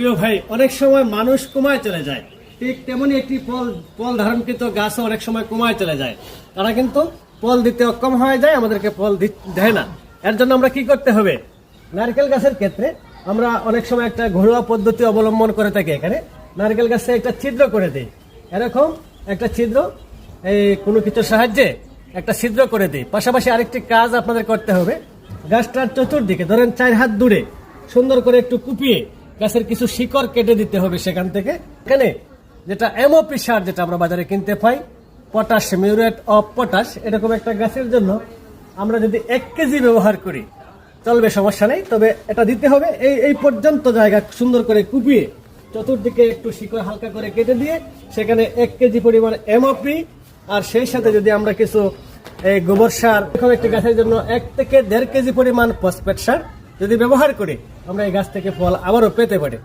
প্রিয় ভাই, অনেক সময় মানুষ কমায় চলে যায়। ঠিক তেমনি একটি ফল ফল ধারণকৃত গাছও অনেক সময় কমায় চলে যায়। তারা কিন্তু ফল দিতে অক্ষম হয়ে যায়, আমাদেরকে দি- দেয় না। এর জন্য আমরা কি করতে হবে? নারকেল গাছের ক্ষেত্রে আমরা অনেক সময় একটা ঘরোয়া পদ্ধতি অবলম্বন করে থাকি এখানে। নারকেল গাছে একটা ছিদ্র করে দিই। এরকম একটা ছিদ্র, এই কোনো কিছুর সাহায্যে একটা ছিদ্র করে দিই। পাশাপাশি আরেকটি কাজ আপনাদের করতে হবে। গাছটার চতুর্দিকে, ধরেন চার হাত দূরে, সুন্দর করে একটু কুপিয়ে গাছের কিছু শিকড় কেটে দিতে হবে সেখান থেকে। এখানে যেটা এমওপি সার যেটা আমরা বাজারে কিনতে পাই, পটাশ, মিউরেট অফ পটাশ, এরকম একটা গাছের জন্য আমরা যদি এক কেজি ব্যবহার করি, চলবে সমস্যা নেই, তবে এটা দিতে হবে। এই এই পর্যন্ত জায়গা সুন্দর করে কুপিয়ে চতুর্দিকে একটু শিকড় হালকা করে কেটে দিয়ে সেখানে এক কেজি পরিমাণ এমওপি আর সেই সাথে যদি আমরা কিছু, এই গোবর সার, এরকম একটি গাছের জন্য এক থেকে দেড় কেজি পরিমাণ ফসফেট সার যদি ব্যবহার করি আমরা এই গাছ থেকে ফল আবারও পেতে পারি।